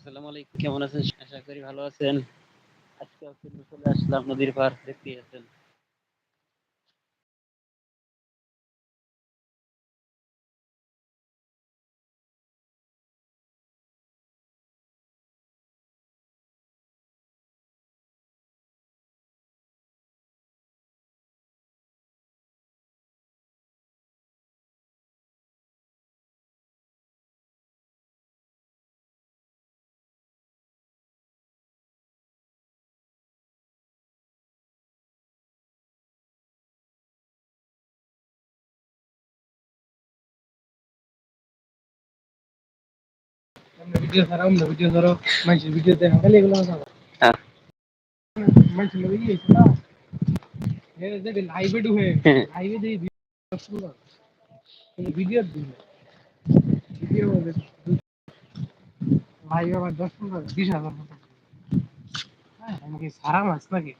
আসসালামু আলাইকুম। কেমন আছেন? আশা করি ভালো আছেন। আজকে চলে আসলাম নদীর পার দেখতেই আছেন। ভিডিও ছাড়া অন্য ভিডিও ধরো মানুষের ভিডিও দেখা খালি এগুলো হ্যাঁ। মানুষের লোক ইয়ে না? দেখি লাইভে ঢুকে লাইভে দেখি ভিডিও দিন ভিডিও লাইভ আবার দশ পনেরো বিশ হাজার মতো। হ্যাঁ আমাকে সারা মাছ নাকি?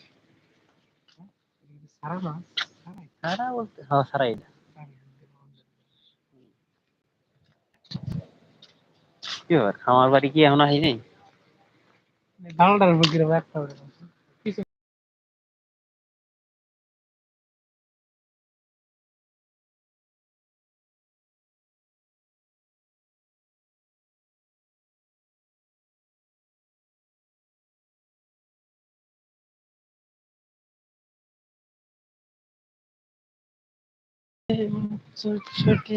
সারা মাছ সারা বলতে হ্যাঁ সারাই না। কি ব্যাপার? আমার বাড়ি কি এখনও হয়নি? ডালটার উপর ছোটি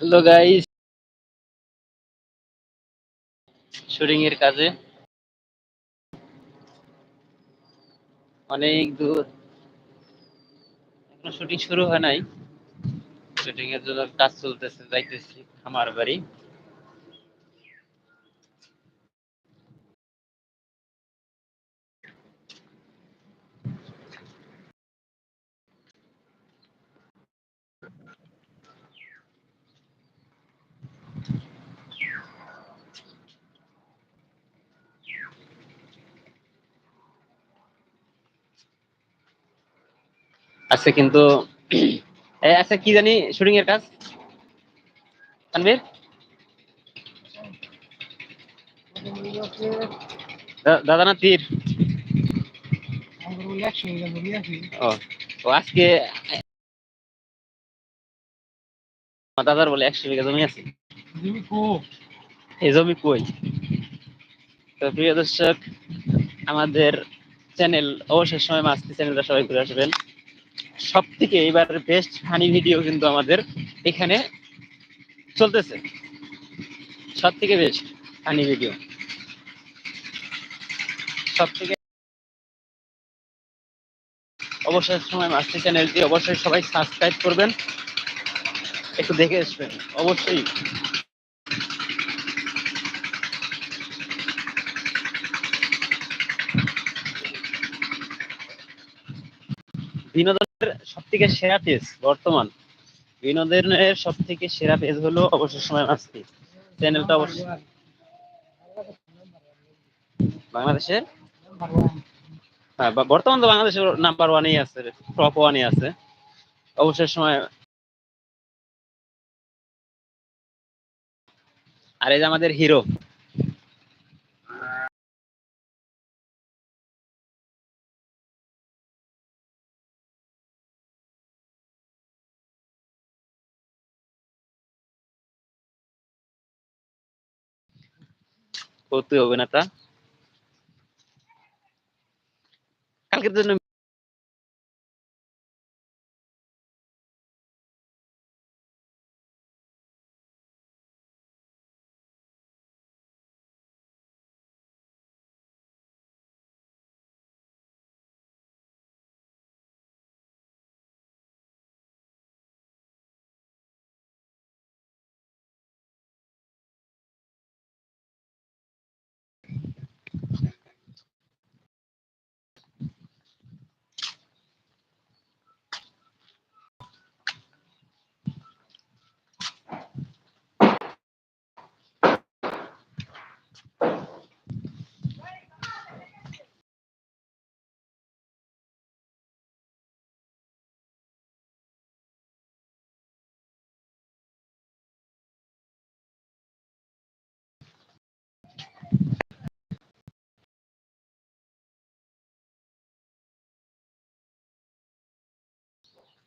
হ্যালো গাইস। শুটিং এর কাজে। অনেক দূর। এখনও শুটিং শুরু হয় নাই। শুটিং এর জন্য কাজ চলতেছে, যাইতেছি আমার বাড়ি। আজকে কিন্তু আচ্ছা কি জানি শুটিং এর কাজ? তানভীর? দাদা না তীর। ও আজকে দাদার বলে একশো বিঘা জমি আছে। এই জমি কই? তো প্রিয় দর্শক, আমাদের চ্যানেল অবশ্যই সময় মাস্তি চ্যানেলটা সবাই ঘুরে আসবেন। সব থেকে এবার বেস্ট ফানি ভিডিও কিন্তু আমাদের এখানে চলতেছে। সব থেকে বেস্ট ফানি ভিডিও সব থেকে অবশ্যই সময় মাস্তি চ্যানেলটি অবশ্যই সবাই সাবস্ক্রাইব করবেন। একটু দেখে আসবেন, অবশ্যই। বিনোদনের সব থেকে সেরা পেজ বর্তমান। বিনোদনের সব থেকে সেরা পেজ হলো অবসর সময় মাস্তি। চ্যানেলটা অবশ্যই। বাংলাদেশের? হ্যাঁ বর্তমান তো বাংলাদেশের নাম্বার ওয়ানই আছে টপ ওয়ানই আছে। অবসর সময় আর এই যে আমাদের হিরো করতে হবে না তা। কালকের জন্য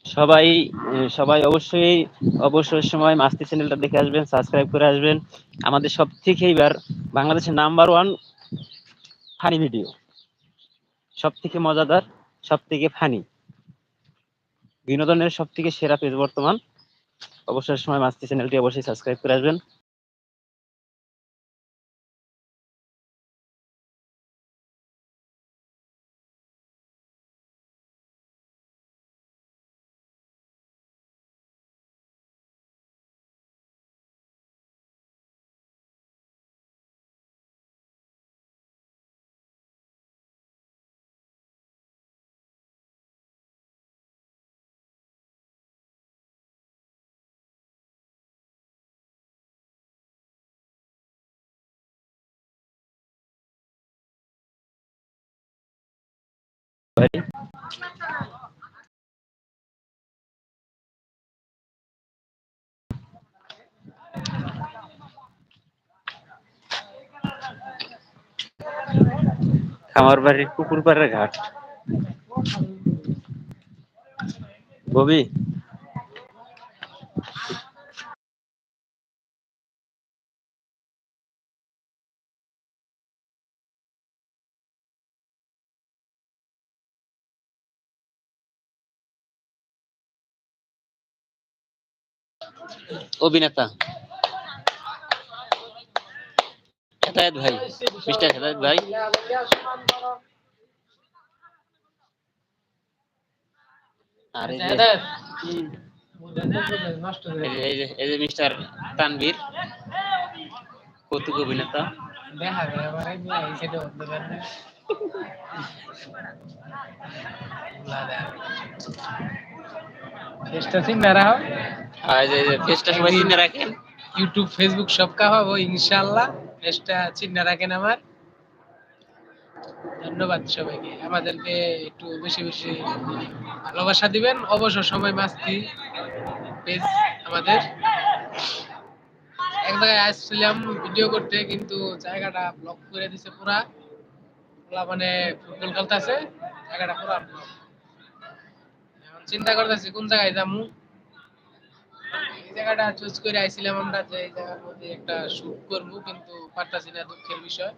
সবাই সবাই অবশ্যই অবসর সময় মাস্তি চ্যানেলটা দেখে আসবেন সাবস্ক্রাইব করে আসবেন। আমাদের সব থেকে এবার বাংলাদেশের নাম্বার ওয়ান ফানি ভিডিও সব থেকে মজাদার সব থেকে ফানি বিনোদনের সব থেকে সেরা পেজ বর্তমান। অবসর সময় মাস্তি চ্যানেলটি অবশ্যই সাবস্ক্রাইব করে আসবেন। ভাই খামার বাড়ির পুকুর পাড়ের ঘাট। ববি? অভিনেতা। হেদায়ত ভাই মিস্টার হেদায়ত ভাই। আর এই যে মিস্টার তানভীর কৌতুক অভিনেতা। দেখা চিন্তা রাখো আর যে ফেসটা সবাই রাখেন ইউটিউব ফেসবুক সব চেষ্টা চিন্তা রাখেন আমার। ধন্যবাদ সবাইকে। আমাদেরকে একটু বেশি বেশি ভালোবাসা দিবেন। অবসর সময় মাস্তি পেজ আমাদের। এক জায়গায় আসছিলাম ভিডিও করতে কিন্তু জায়গাটা ব্লক করে দিছে পুরা। মানে ফুটবল খেলতে আছে জায়গাটা পুরা block। চিন্তা করতেছি কোন জায়গায় যামু এই জায়গাটা চুজ করে আইছিলাম আমরা যে এই জায়গার মধ্যে একটা শুট করব কিন্তু পারতাছি না দুঃখের বিষয়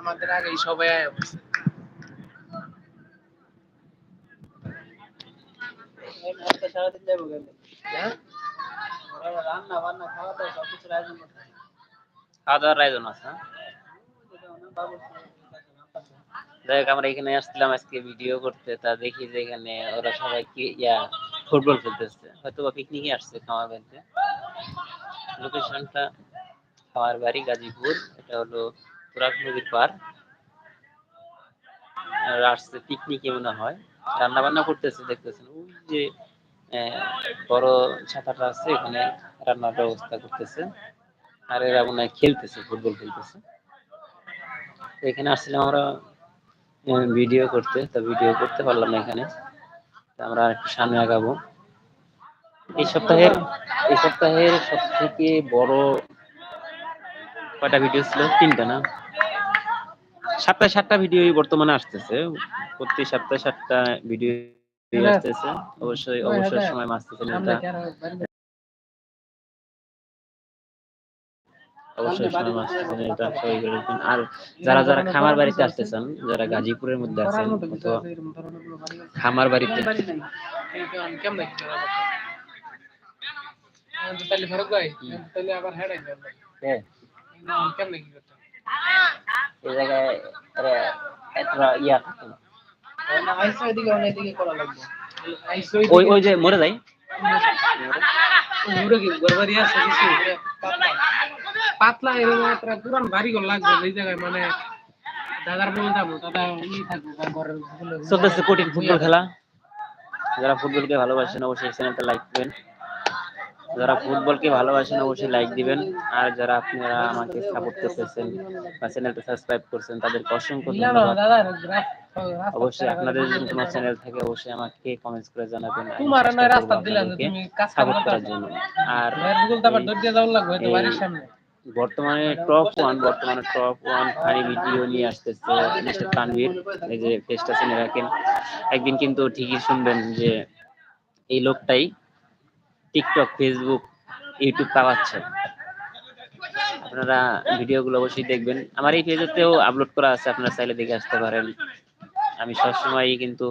আমাদের আগেই সবাই আয়া পড়ছে। হ্যাঁ? খাওয়া দাওয়ার আয়োজন আছে হ্যাঁ? হোক, আমরা এখানে আসছিলাম আজকে ভিডিও করতে। তা দেখি যে এখানে ওরা সবাই কি ইয়া ফুটবল খেলতেছে। হয়তো বা পিকনিকে আসছে খামার বাড়িতে। লোকেশনটা খামার বাড়ি গাজীপুর। এটা হলো তুরাগ নদীর পার আসছে পিকনিকে মনে হয়। রান্না বান্না করতেছে দেখতেছেন। ওই যে বড় ছাতাটা আছে এখানে রান্নার ব্যবস্থা করতেছে। আর এরা মনে হয় খেলতেছে ফুটবল খেলতেছে। এখানে আসছিলাম আমরা ভিডিও করতে। তা ভিডিও করতে পারলাম না এখানে। আমরা একটু সামনে আগাবো। এই সপ্তাহের এই সপ্তাহের সব থেকে বড় কয়টা ভিডিও ছিল? তিনটা না? সাতটা সাতটা ভিডিও বর্তমানে আসতেছে। প্রতি সপ্তাহে সাতটা ভিডিও আসতেছে। অবশ্যই অবসর সময় মাস্তি সামনে অবশ্যই করে দিবেন। আর যারা যারা খামার বাড়িতে আসতেছেন যারা গাজীপুরের মধ্যে আছেন অথবা খামার বাড়িতে। এই কেমন কেমন কি করা লাগবে? এখন তো তাহলে ফারুক ভাই তাহলে আবার হেডাই হ্যাঁ, কেমন কি করতে এই জায়গায় আরে ইয়া থাকে না। আইসো এদিকে অনেক দিকে করা লাগবে। ওই ওই যে মরে যায় পুরো কি গরবারি আছে কিছু? পাতলা এরকম একটা পুরান বাড়ি ঘর লাগবে এই জায়গায় মানে দাদার বলে যাব দাদা ই থাকব ঘরের চলতেছে কঠিন ফুটবল খেলা। যারা ফুটবলকে ভালোবাসেন অবশ্যই চ্যানেলটা লাইক দিবেন। যারা ফুটবলকে ভালোবাসেন অবশ্যই লাইক দিবেন। আর যারা আপনারা আমাকে সাপোর্ট করতেছেন বা চ্যানেলটা সাবস্ক্রাইব করছেন তাদেরকে অসংখ্য না, ধন্যবাদ। অবশ্যই আপনাদের যদি কোনো চ্যানেল থাকে অবশ্যই আমাকে কমেন্টস করে জানাবেন। তোমার করব রাস্তা দিলাম তুমি কাজ করার জন্য। আর গুগল তো আবার দৌড় দিয়ে যাওয়ার লাগবে এই- বাড়ির সামনে। বর্তমানে টপ ওয়ান বর্তমানে টপ ওয়ান ফানি ভিডিও নিয়ে আসতেছে মিস্টার তানভীর। এই যে পেজটা চিনে রাখেন। একদিন কিন্তু ঠিকই শুনবেন যে এই লোকটাই টিকটক ফেসবুক ইউটিউব পাওয়াচ্ছে আপনারা ভিডিওগুলো অবশ্যই দেখবেন। আমার এই পেজেতেও আপলোড করা আছে, আপনারা চাইলে দেখে আসতে পারেন। আমি সবসময় কিন্তু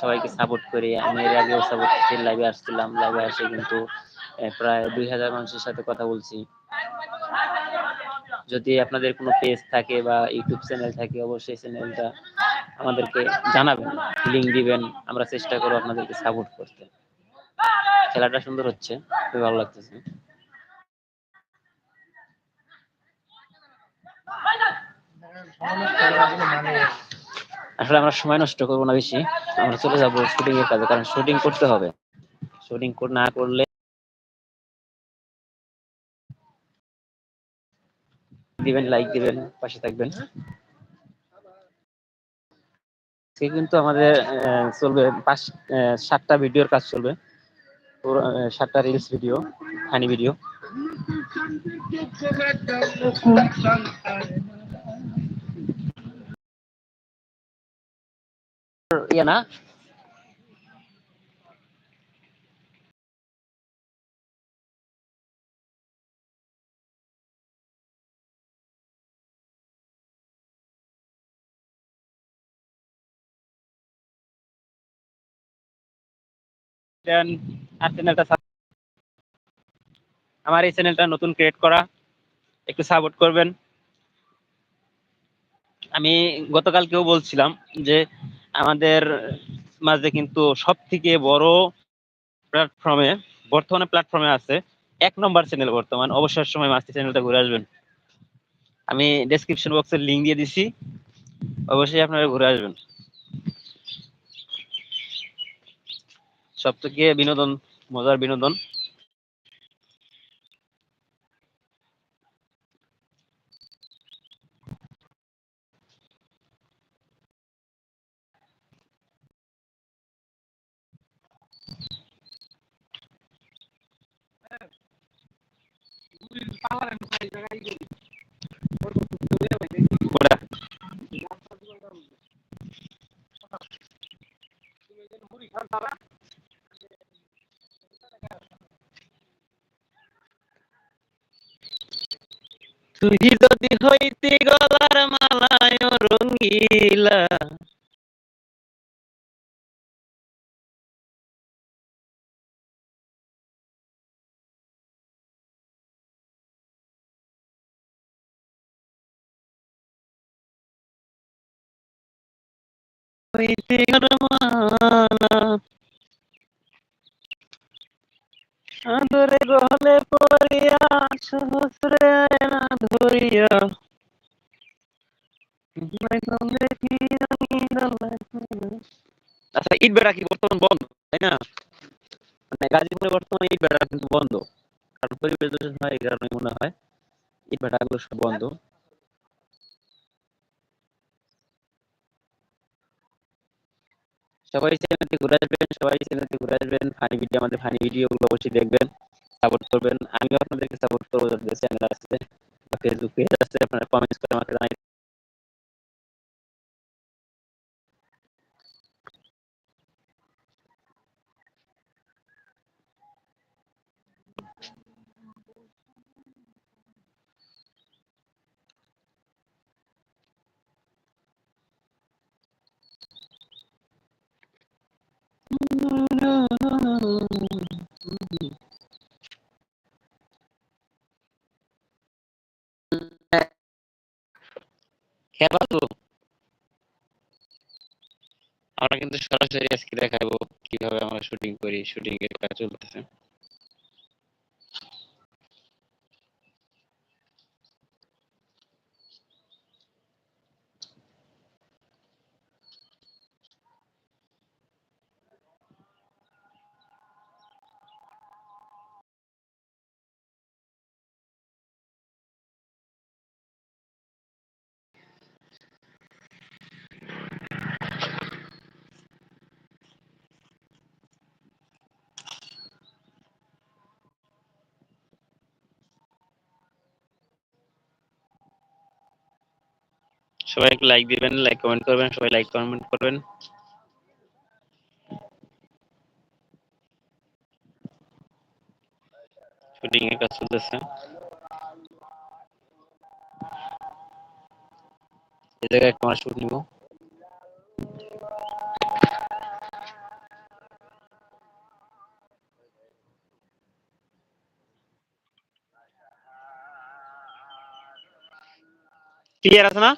সবাইকে সাপোর্ট করি। আমি এর আগেও সাপোর্ট করছি লাইভে আসছিলাম। লাইভে আসে কিন্তু প্রায় দুই হাজার মানুষের সাথে কথা বলছি। যদি আপনাদের কোনো পেজ থাকে বা ইউটিউব চ্যানেল থাকে, অবশ্যই চ্যানেলটা আমাদেরকে জানাবেন লিঙ্ক দিবেন। আমরা চেষ্টা করব আপনাদেরকে সাপোর্ট করতে। খেলাটা সুন্দর হচ্ছে, খুবই ভালো লাগতেছে। আসলে আমরা সময় নষ্ট করব না বেশি। আমরা চলে যাব শুটিং এর কাজে, কারণ শুটিং করতে হবে। শুটিং না করলে দিবেন লাইক দিবেন, পাশে থাকবেন। আজকে কিন্তু আমাদের চলবে পাঁচ সাতটা ভিডিওর কাজ চলবে। সাতটা রিলস ভিডিও ফানি ভিডিও ইয়ে না? দেন আর চ্যানেলটা আমার এই চ্যানেলটা নতুন ক্রিয়েট করা, একটু সাপোর্ট করবেন। আমি গতকালকেও বলছিলাম যে আমাদের মাঝে কিন্তু সব থেকে বড় প্ল্যাটফর্মে বর্তমানে প্ল্যাটফর্মে আছে এক নম্বর চ্যানেল বর্তমান। অবসর সময় মাস্তি চ্যানেলটা ঘুরে আসবেন। আমি ডেসক্রিপশন বক্সের লিংক দিয়ে দিছি। অবশ্যই আপনারা ঘুরে আসবেন। সব থেকে বিনোদন মজার বিনোদন? ওটা তুই যদি হইতে গলার মালায় রঙ্গিলা আদরে গলে পড়িয়া আচ্ছা ইট বেড়া কি বর্তমান বন্ধ? তাই না? মানে গাজীপুরে বেড়া কিন্তু বন্ধ। কারণ পরিবেশ দূষণ হয় এই কারণে মনে হয় সব বন্ধ। সবাই চ্যানেলটি ঘুরে আসবেন, সবাই চ্যানেলটি ঘুরে আসবেন। ফানি ভিডিও, আমাদের ফানি ভিডিও গুলো অবশ্যই দেখবেন। সাপোর্ট করবেন। আমিও আপনাদেরকে সাপোর্ট করব। যাদের চ্যানেল আছে, বা ফেসবুক পেজ আছে, আপনারা কমেন্টস করে আমাকে জানাই খেয়াল তো আমরা কিন্তু সরাসরি আজকে দেখাবো কীভাবে আমরা শুটিং করি শুটিং এর কাজ চলতেছে। সবাই একটু লাইক দিবেন লাইক কমেন্ট করবেন, সবাই লাইক কমেন্ট করবেন। শুটিং এর কাজ চলতেছে। এই জায়গায় একটা শুট নিব। ক্লিয়ার আছে না?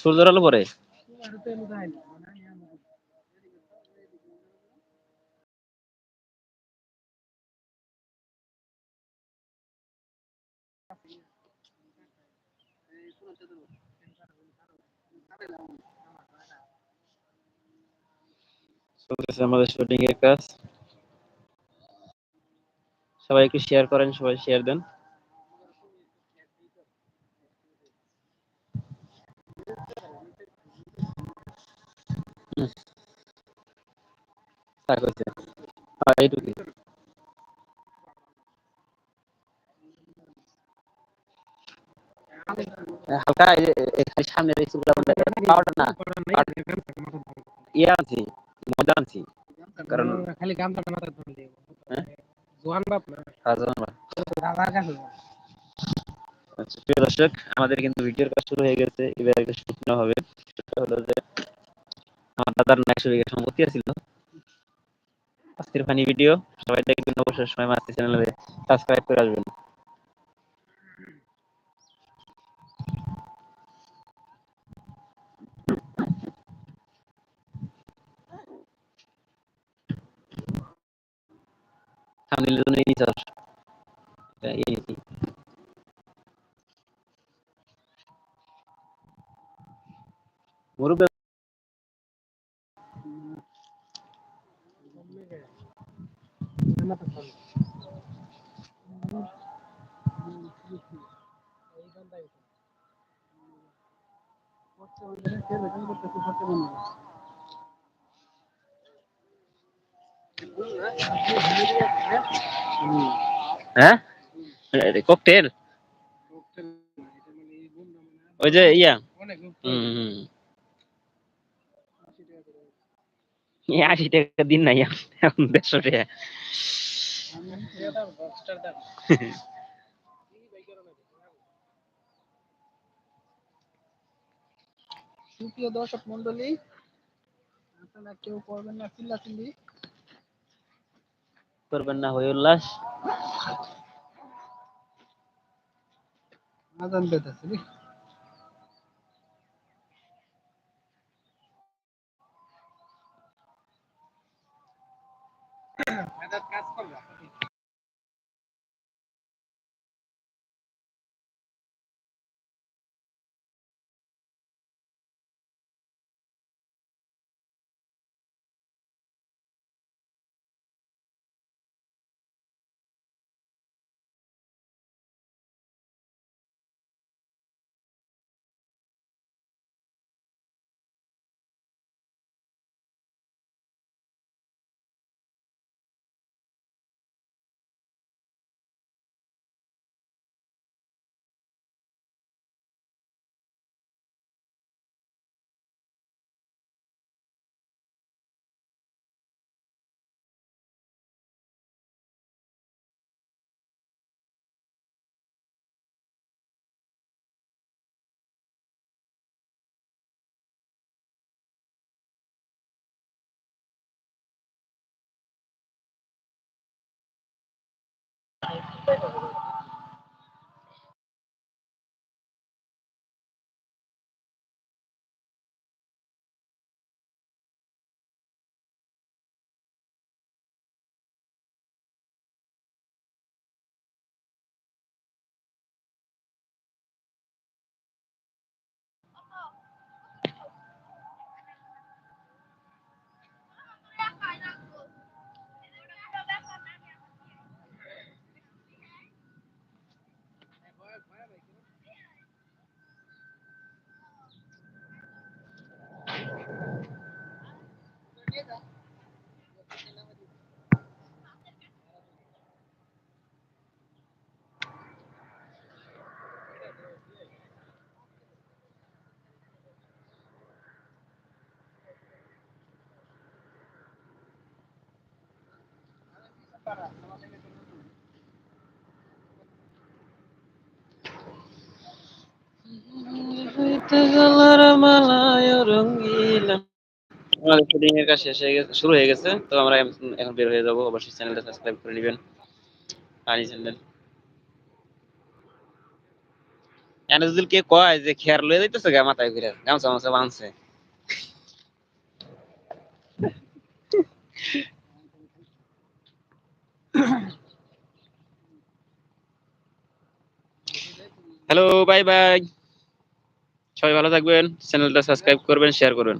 সূর্যের আলো পরে? আমাদের শুটিং এর কাজ। সবাই একটু শেয়ার করেন সবাই শেয়ার দেন হুম। থাক হইছে। হ্যাঁ, এইটুকুই। হালকা এখানে সামনের এই পাউডার না ইয়ে আনছি মজা আনছি। কারণ খালি গামটা মাথায় ধরে দিব হ্যাঁ? জোয়ান বাপ না? হাজার না। দাদার কাছে আচ্ছা, প্রিয় দর্শক আমাদের কিন্তু ভিডিওর কাজ শুরু হয়ে গেছে। এবার একটা নেওয়া হবে। সেটা হলো যে আমার দাদার না একশো বিঘা সম্পত্তি আছিল। আজকের ফানি ভিডিও। সবাই দেখবেন অবশ্যই সময় মাতৃ চ্যানেলে সাবস্ক্রাইব করে আসবেন। থামনেলের জন্য এই চাষ এই মাথা ধরে। এই গানটা গেছে। করতে বলতে না, কে লেখা করতে কি করতে বলবে? হুম। হ্যাঁ ককটেল মানে মানে ওই যে ইয়া। হুম আশি টাকা দিন নাই এখন- দেড়শো টাকা। সুপ্রিয় দর্শক মন্ডলী আপনারা কেউ করবেন না চিল্লাচিল্লি। করবেন না হয়ে উল্লাস। আজান পেতেছে রে কাজ করবা। শুরু হয়ে গেছে, তো আমরা এখন- বের হয়ে যাব। অবশ্যই চ্যানেলটা সাবস্ক্রাইব করে নেবেন। পানি চ্যানেল এনে কে কয় যে খেয়ার লয়ে যাইতেছে গা মাথায় ঘুরে গামছা মামছা বাঁধছে। হ্যালো বাই বাই সবাই ভালো থাকবেন চ্যানেলটা সাবস্ক্রাইব করবেন শেয়ার করবেন।